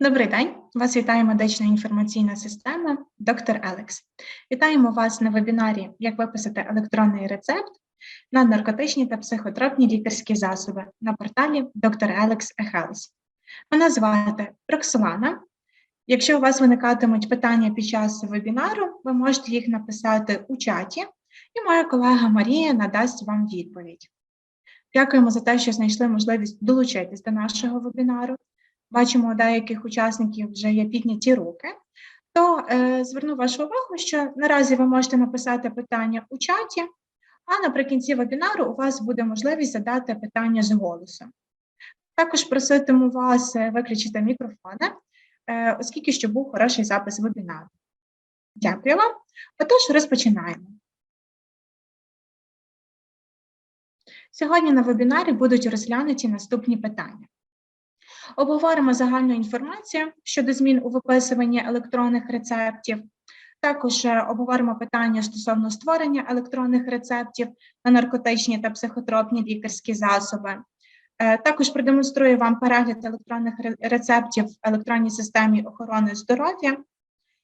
Добрий день, вас вітає медична інформаційна система доктор Елекс. Вітаємо вас на вебінарі Як виписати електронний рецепт на наркотичні та психотропні лікарські засоби на порталі Доктор Елекс eHealth. Мене звати Роксолана. Якщо у вас виникатимуть питання під час вебінару, ви можете їх написати у чаті, і моя колега Марія надасть вам відповідь. Дякуємо за те, що знайшли можливість долучитись до нашого вебінару бачимо, деяких учасників вже є підняті руки, то е, зверну вашу увагу, що наразі ви можете написати питання у чаті, а наприкінці вебінару у вас буде можливість задати питання з голосу. Також проситиму вас е, виключити мікрофони, е, оскільки щоб був хороший запис вебінару. Дякую вам. Отож, розпочинаємо. Сьогодні на вебінарі будуть розглянуті наступні питання. Обговоримо загальну інформацію щодо змін у виписуванні електронних рецептів. Також е, обговоримо питання стосовно створення електронних рецептів на наркотичні та психотропні лікарські засоби. Е, також продемонструю вам перегляд електронних рецептів в електронній системі охорони здоров'я,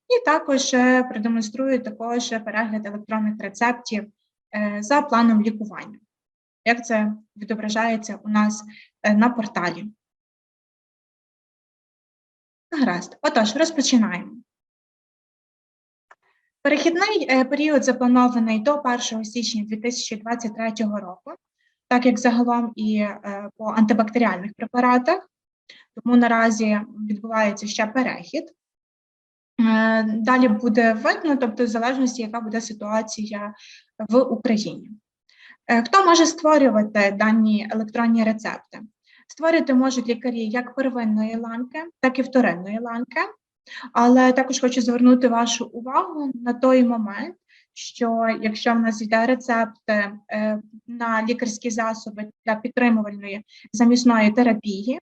і також е, продемонструю також перегляд електронних рецептів за планом лікування. Як це відображається у нас на порталі? Гаразд. Отож, розпочинаємо. Перехідний е, період запланований до 1 січня 2023 року, так як загалом і е, по антибактеріальних препаратах, тому наразі відбувається ще перехід. Е, далі буде видно, тобто в залежності, яка буде ситуація в Україні. Хто може створювати дані електронні рецепти? Створити можуть лікарі як первинної ланки, так і вторинної ланки. Але також хочу звернути вашу увагу на той момент, що якщо в нас йде рецепт е, на лікарські засоби для підтримувальної замісної терапії,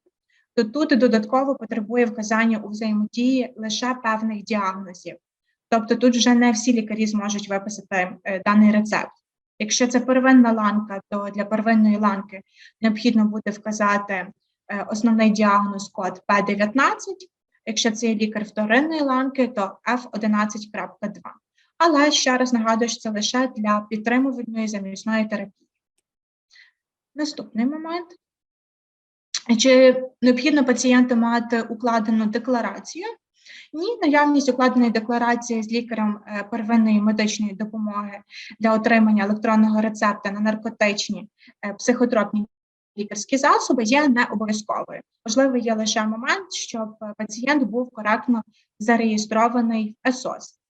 то тут додатково потребує вказання у взаємодії лише певних діагнозів. Тобто тут вже не всі лікарі зможуть виписати е, даний рецепт. Якщо це первинна ланка, то для первинної ланки необхідно буде вказати е, основний діагноз код П19. Якщо це є лікар вторинної ланки, то F11.2. Але ще раз нагадую, що це лише для підтримувальної замісної терапії. Наступний момент. Чи необхідно пацієнту мати укладену декларацію ні, наявність укладеної декларації з лікарем е, первинної медичної допомоги для отримання електронного рецепта на наркотичні е, психотропні лікарські засоби є не обов'язковою. Можливо, є лише момент, щоб пацієнт був коректно зареєстрований в ЕСОС.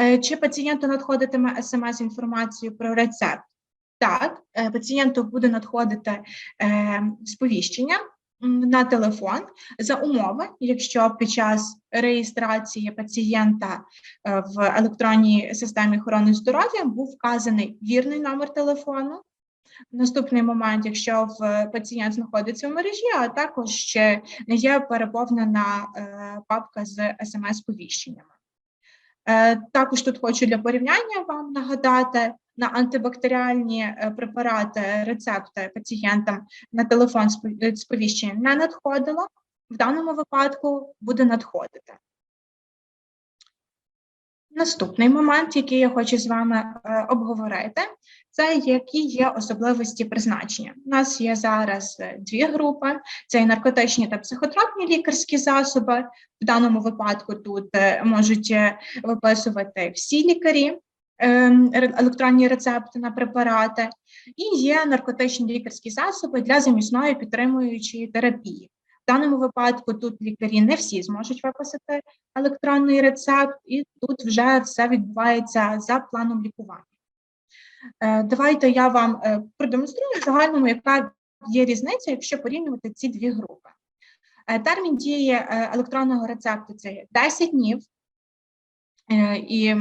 Е, чи пацієнту надходитиме смс-інформацію про рецепт? Так, пацієнту буде надходити сповіщення на телефон за умови, якщо під час реєстрації пацієнта е, в електронній системі охорони здоров'я був вказаний вірний номер телефону. Наступний момент, якщо в пацієнт знаходиться в мережі, а також ще є переповнена е, папка з смс-повіщеннями. Е, також тут хочу для порівняння вам нагадати на антибактеріальні е, препарати, рецепти пацієнтам на телефон сповіщення не надходило. В даному випадку буде надходити. Наступний момент, який я хочу з вами е, обговорити, це які є особливості призначення. У нас є зараз е, дві групи: це і наркотичні та психотропні лікарські засоби. В даному випадку тут можуть виписувати всі лікарі, електронні рецепти на препарати, і є наркотичні лікарські засоби для замісної підтримуючої терапії. В даному випадку тут лікарі не всі зможуть виписати електронний рецепт, і тут вже все відбувається за планом лікування. Е, давайте я вам е, продемонструю в загальному, яка є різниця, якщо порівнювати ці дві групи. Е, термін дії електронного рецепту це 10 днів, і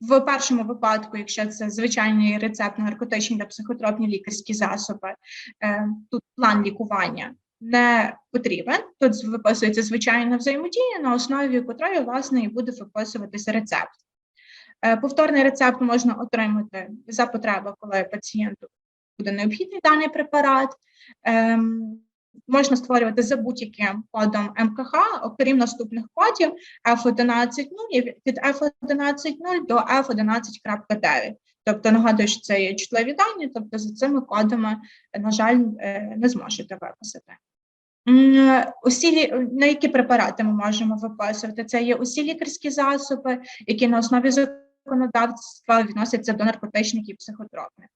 в першому випадку, якщо це звичайний рецепт на наркотичні та психотропні лікарські засоби, е, тут план лікування не потрібен. Тут виписується звичайна взаємодія, на основі якої, власне, і буде виписуватися рецепт. Е, повторний рецепт можна отримати за потреби, коли пацієнту буде необхідний даний препарат. Можна створювати за будь-яким кодом МКХ, окрім наступних кодів F11.0 і від F11.0 до F11.9. Тобто нагадую, що це є чутливі дані, тобто за цими кодами, на жаль, е, не зможете виписати. Усі на які препарати ми можемо виписувати? Це є усі лікарські засоби, які на основі законодавства відносяться до наркотичних і психотропних.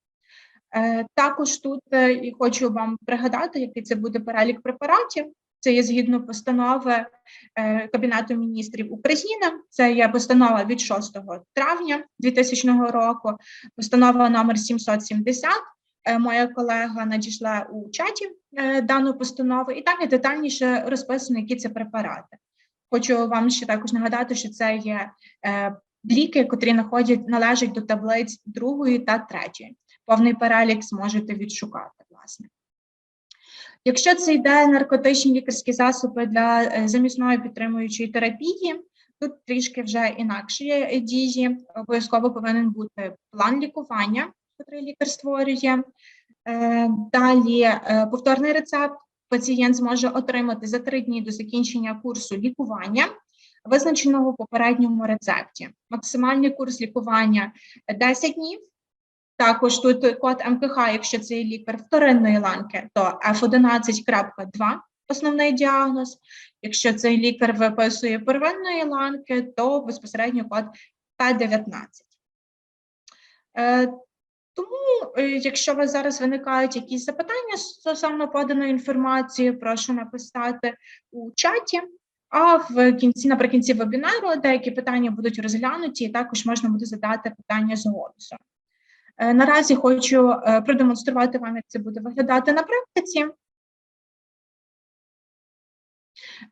Е, Також тут е, і хочу вам пригадати, який це буде перелік препаратів. Це є згідно постанови е, Кабінету міністрів України. Це є постанова від 6 травня 2000 року, постанова номер 770. Е, Моя колега надійшла у чаті дану постанову, і там є детальніше розписано, які це препарати. Хочу вам ще також нагадати, що це є ліки, котрі належать до таблиць другої та третьої. Повний перелік зможете відшукати, власне. Якщо це йде наркотичні лікарські засоби для е, замісної підтримуючої терапії, тут трішки вже інакше дії. Обов'язково повинен бути план лікування, який лікар створює. Е, Далі е, повторний рецепт пацієнт зможе отримати за три дні до закінчення курсу лікування, визначеного в попередньому рецепті. Максимальний курс лікування 10 днів. Також тут код МКХ, якщо це лікар вторинної ланки, то F11.2 основний діагноз. Якщо цей лікар виписує первинної ланки, то безпосередньо код П19. Е, Тому, е, якщо у вас зараз виникають якісь запитання стосовно поданої інформації, прошу написати у чаті. А в кінці, наприкінці вебінару, деякі питання будуть розглянуті, і також можна буде задати питання з голосу. Е, Наразі хочу е, продемонструвати вам, як це буде виглядати на практиці.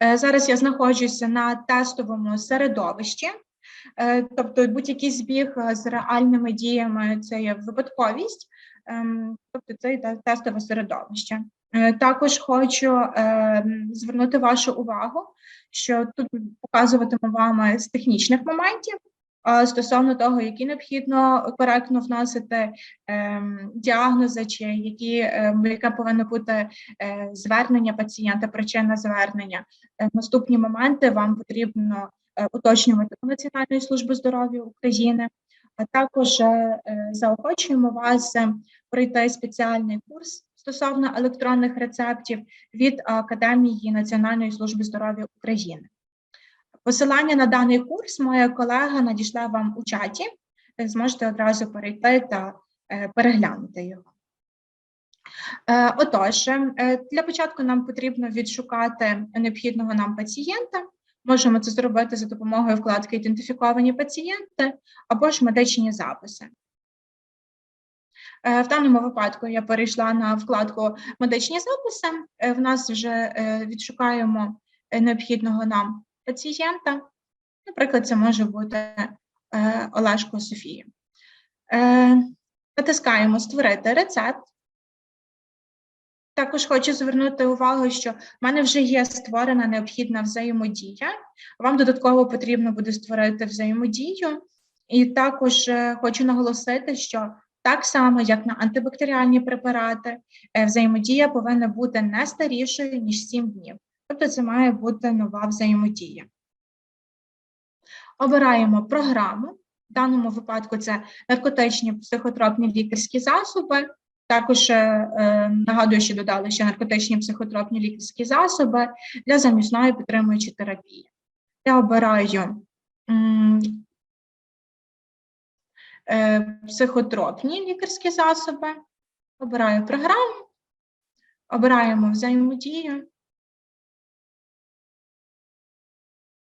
Е, Зараз я знаходжуся на тестовому середовищі, тобто будь-який збіг з реальними діями це є випадковість, ем, тобто це йде тестове середовище. Також хочу ем, звернути вашу увагу, що тут показуватиму вам з технічних моментів. Стосовно того, які необхідно коректно вносити ем, діагнози, чи які ем, яке повинно бути е, звернення пацієнта, причина звернення. Е, наступні моменти вам потрібно е, уточнювати у Національної служби здоров'я України, а також заохочуємо вас пройти спеціальний курс стосовно електронних рецептів від Академії Національної служби здоров'я України. Посилання на даний курс моя колега надійшла вам у чаті. Е, Зможете одразу перейти та е, переглянути його. Е, Отож, для початку нам потрібно відшукати необхідного нам пацієнта. Можемо це зробити за допомогою вкладки Ідентифіковані пацієнти або ж медичні записи. В даному випадку я перейшла на вкладку Медичні записи. В нас вже відшукаємо необхідного нам пацієнта. Наприклад, це може бути е, Олешко Софія. Е, Натискаємо Створити рецепт. Також хочу звернути увагу, що в мене вже є створена необхідна взаємодія. Вам додатково потрібно буде створити взаємодію. І також е, хочу наголосити, що так само, як на антибактеріальні препарати, взаємодія повинна бути не старішою, ніж 7 днів. Тобто це має бути нова взаємодія. Обираємо програму. В даному випадку це наркотичні психотропні лікарські засоби. Також е, е, нагадую, що додали ще наркотичні психотропні лікарські засоби для замісної підтримуючої терапії. Я обираю е, психотропні лікарські засоби, обираю програму, обираємо взаємодію.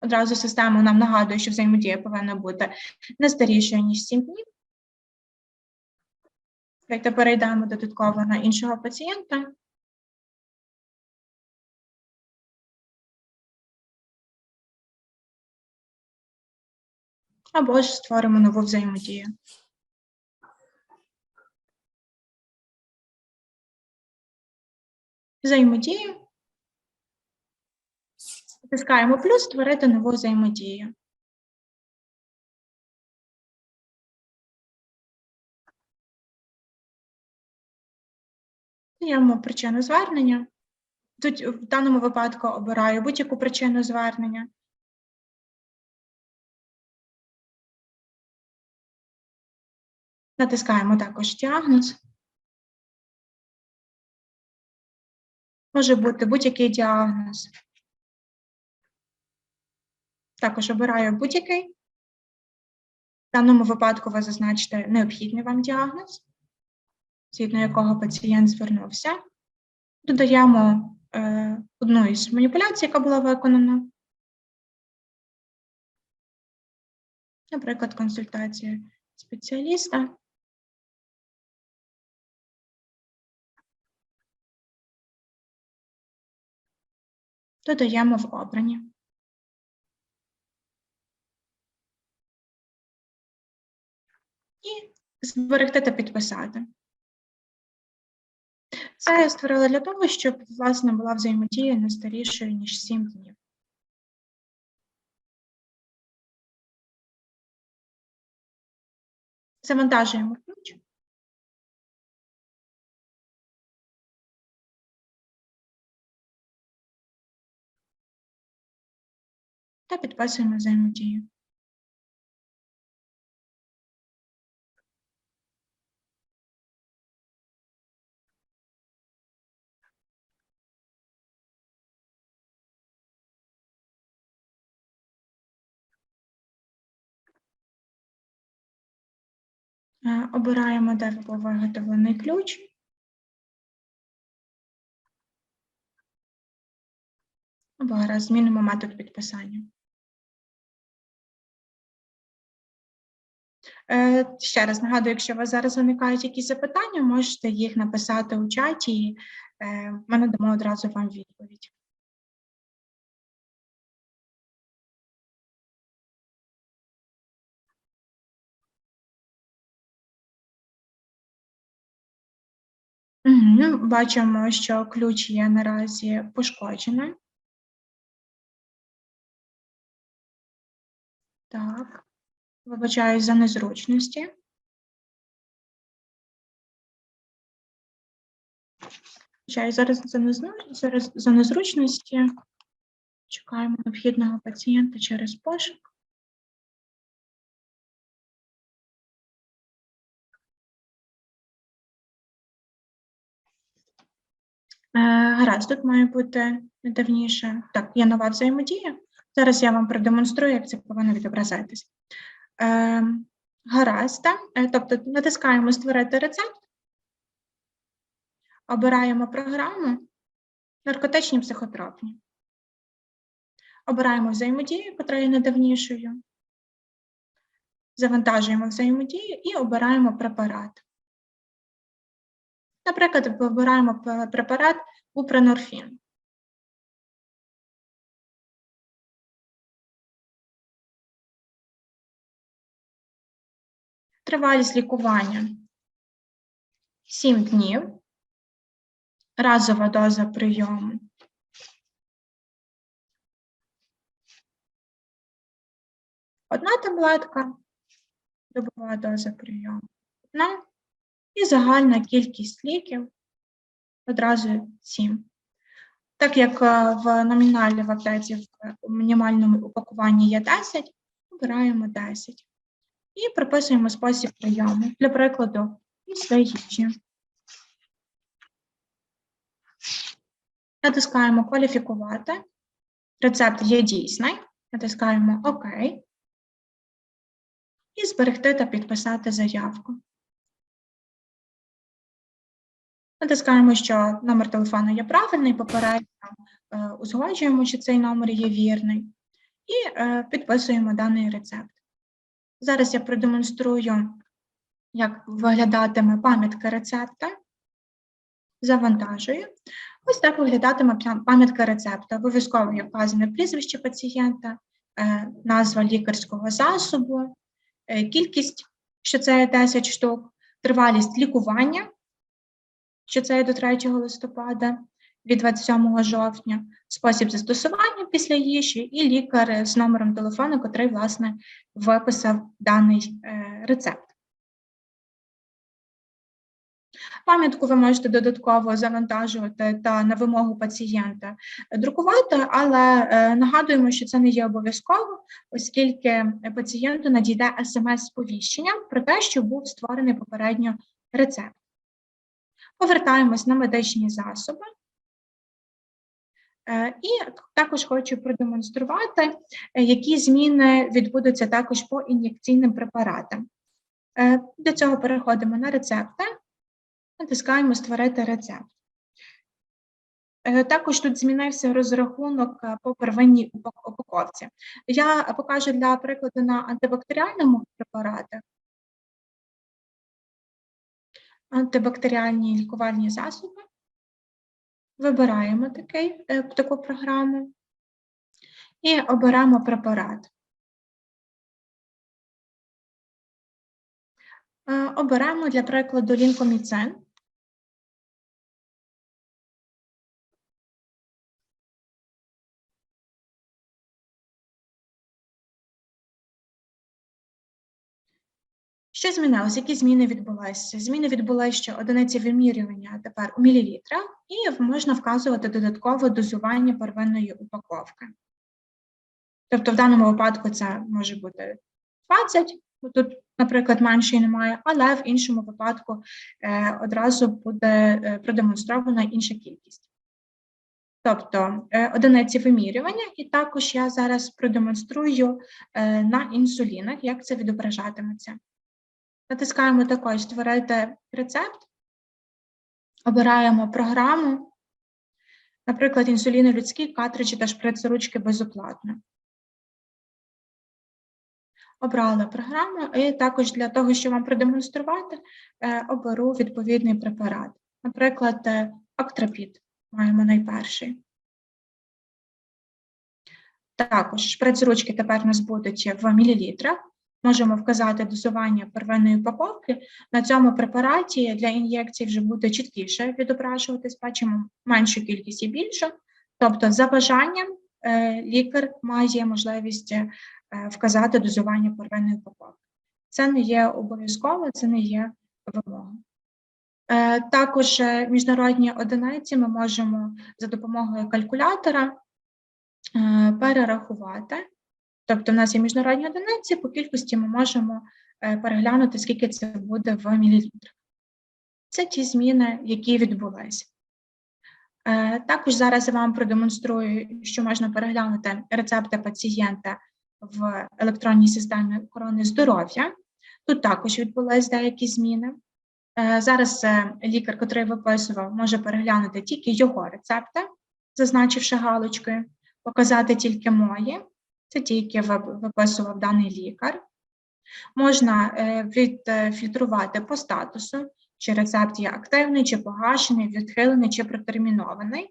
Одразу система нам нагадує, що взаємодія повинна бути не старішою, ніж 7 днів. Давайте перейдемо додатково на іншого пацієнта. Або ж створимо нову взаємодію. Взаємодію. Натискаємо плюс створити нову взаємодію. Даємо причину звернення. Тут в даному випадку обираю будь-яку причину звернення. Натискаємо також діагноз. Може бути будь-який діагноз. Також обираю будь-який. В даному випадку ви зазначите необхідний вам діагноз, згідно якого пацієнт звернувся. Додаємо е, одну із маніпуляцій, яка була виконана. Наприклад, консультація спеціаліста. Додаємо в обрані. Зберегти та підписати. Це я створила для того, щоб власне була взаємодія не старішою, ніж 7 днів. Завантажуємо ключ. Та підписуємо взаємодію. Обираємо, де був виготовлений ключ. Або гаразд, змінимо метод підписання. Е, Ще раз нагадую, якщо у вас зараз виникають якісь запитання, можете їх написати у чаті, і е, ми надамо одразу вам відповідь. Мгм, Бачимо, що ключ є наразі пошкоджений. Так, вибачаюсь за незручності. Вибачаюсь зараз за, незну- зараз за незручності. Чекаємо необхідного пацієнта через пошук. Гаразд, тут має бути давніше. Так, є нова взаємодія. Зараз я вам продемонструю, як це повинно відобразитись. Е, гаразд, так? Е, тобто натискаємо Створити рецепт, обираємо програму наркотичні психотропні. Обираємо взаємодію, яка є найдавнішою. Завантажуємо взаємодію і обираємо препарат. Наприклад, вибираємо препарат упренорфін. Тривалість лікування 7 днів. Разова доза прийому. Одна таблетка, добова доза прийому. Одна. І загальна кількість ліків одразу 7. Так як е, в номіналі в аптеці в мінімальному упакуванні є 10, обираємо 10. І прописуємо спосіб прийому. Для прикладу, після їжі. Натискаємо кваліфікувати. Рецепт є дійсний. Натискаємо ОК. І зберегти та підписати заявку. Натискаємо, що номер телефону є правильний, попередньо е, узгоджуємо, що цей номер є вірний, і е, підписуємо даний рецепт. Зараз я продемонструю, як виглядатиме пам'ятка рецепта. Завантажую. Ось так виглядатиме пам'ятка рецепта. Обов'язково є вказане прізвище пацієнта, е, назва лікарського засобу, кількість, що це 10 штук, тривалість лікування, що це є до 3 листопада від 27 жовтня, спосіб застосування після їжі і лікар з номером телефону, котрий, власне, виписав даний е, рецепт. Пам'ятку ви можете додатково завантажувати та на вимогу пацієнта друкувати, але е, нагадуємо, що це не є обов'язково, оскільки пацієнту надійде смс-сповіщення про те, що був створений попередньо рецепт. Повертаємось на медичні засоби. Е, І також хочу продемонструвати, е, які зміни відбудуться також по ін'єкційним препаратам. Е, Для цього переходимо на рецепти, натискаємо Створити рецепт. Також тут змінився розрахунок по первинній упаковці. Я покажу для прикладу на антибактеріальному препараті. Антибактеріальні лікувальні засоби. Вибираємо такий, е, таку програму і обираємо препарат. Обираємо для прикладу лінкоміцин. Що змінилось? Які зміни відбулися? Зміни відбулися, що одиниці вимірювання тепер у мілілітрах, і можна вказувати додаткове дозування первинної упаковки. Тобто, в даному випадку це може бути 20, тут, наприклад, менше немає, але в іншому випадку е, одразу буде е, продемонстрована інша кількість. Тобто е, одиниці вимірювання, і також я зараз продемонструю е, на інсулінах, як це відображатиметься. Натискаємо також Створити рецепт, обираємо програму, наприклад, інсуліни людські, картриджі та шприц-ручки безоплатно. Обрала програму, і також для того, щоб вам продемонструвати, е, оберу відповідний препарат. Наприклад, е, маємо найперший. Також шприц-ручки тепер у нас будуть в мілілітрах. Можемо вказати дозування первинної упаковки. На цьому препараті для ін'єкцій вже буде чіткіше відображуватись, бачимо меншу кількість і більшу. Тобто, за бажанням е, лікар має можливість е, вказати дозування первинної упаковки. Це не є обов'язково, це не є вимога. Е, Також міжнародні одиниці ми можемо за допомогою калькулятора перерахувати. Тобто, в нас є міжнародні одиниці, по кількості ми можемо е, переглянути, скільки це буде в мілілітрах. Це ті зміни, які відбулися. Е, Також зараз я вам продемонструю, що можна переглянути рецепти пацієнта в електронній системі охорони здоров'я. Тут також відбулись деякі зміни. Е, Зараз лікар, котрий виписував, може переглянути тільки його рецепти, зазначивши галочкою, показати тільки мої. Це ті, які виписував даний лікар. Можна е, відфільтрувати по статусу, чи рецепт є активний, чи погашений, відхилений, чи протермінований.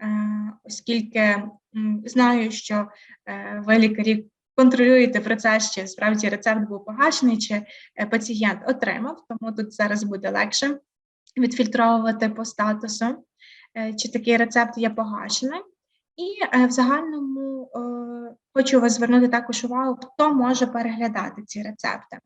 Е, Оскільки знаю, що е, ви лікарі контролюєте процес, чи справді рецепт був погашений, чи е, пацієнт отримав, тому тут зараз буде легше відфільтровувати по статусу, е, чи такий рецепт є погашеним. І е, в загальному е, хочу вас звернути також увагу, хто може переглядати ці рецепти.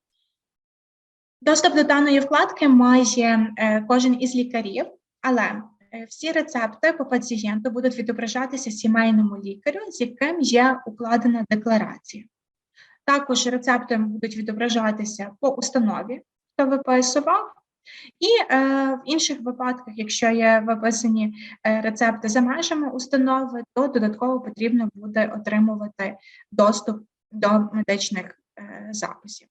Доступ до даної вкладки має е, кожен із лікарів, але е, всі рецепти по пацієнту будуть відображатися сімейному лікарю, з яким є укладена декларація. Також рецепти будуть відображатися по установі, хто виписував, і е, в інших випадках, якщо є виписані е, рецепти за межами установи, то додатково потрібно буде отримувати доступ до медичних е, записів.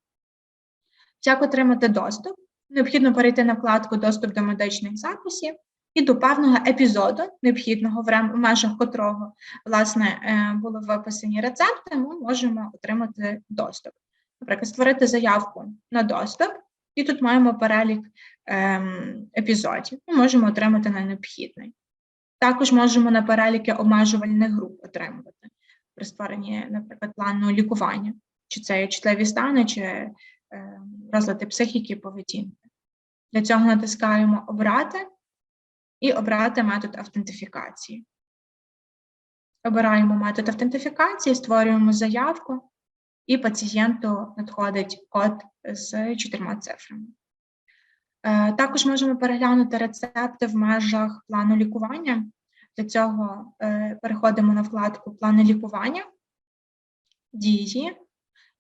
Як отримати доступ? Необхідно перейти на вкладку Доступ до медичних записів і до певного епізоду, необхідного в межах котрого власне е, були виписані рецепти, ми можемо отримати доступ. Наприклад, створити заявку на доступ, і тут маємо перелік ем, епізодів. Ми можемо отримати на необхідний. Також можемо на переліки обмежувальних груп отримувати при створенні, наприклад, плану лікування, чи це є чутливі стани, чи е, розлади психіки поведінки. Для цього натискаємо Обрати і обрати метод автентифікації. Обираємо метод автентифікації, створюємо заявку, і пацієнту надходить код з чотирма цифрами. Е, Також можемо переглянути рецепти в межах плану лікування. Для цього е, переходимо на вкладку Плани лікування, дії.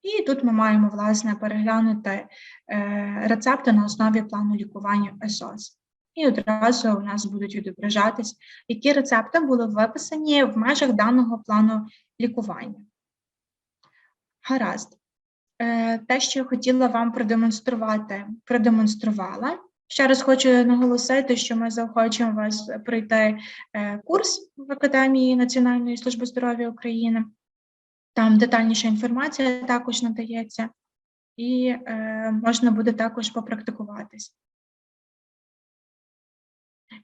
І тут ми маємо власне переглянути е, рецепти на основі плану лікування ЕСОС. І одразу у нас будуть відображатись, які рецепти були виписані в межах даного плану лікування. Гаразд. Е, Те, що я хотіла вам продемонструвати, продемонструвала. Ще раз хочу наголосити, що ми заохочуємо вас пройти е, курс в Академії Національної служби здоров'я України. Там детальніша інформація також надається, і е, можна буде також попрактикуватись.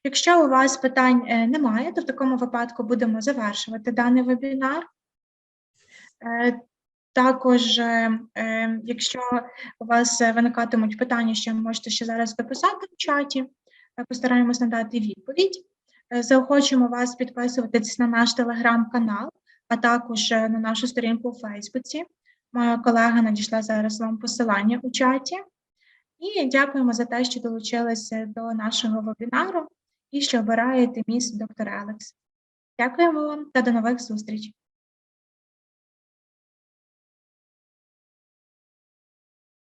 Якщо у вас питань немає, то в такому випадку будемо завершувати даний вебінар. Також, е, е, якщо у вас виникатимуть питання, що можете ще зараз дописати в чаті, е, постараємось надати відповідь. Заохочуємо вас підписуватись на наш телеграм-канал, а також на нашу сторінку у Фейсбуці. Моя колега надійшла зараз вам посилання у чаті. І дякуємо за те, що долучилися до нашого вебінару і що обираєте міс доктор Алекс. Дякуємо вам та до нових зустрічей.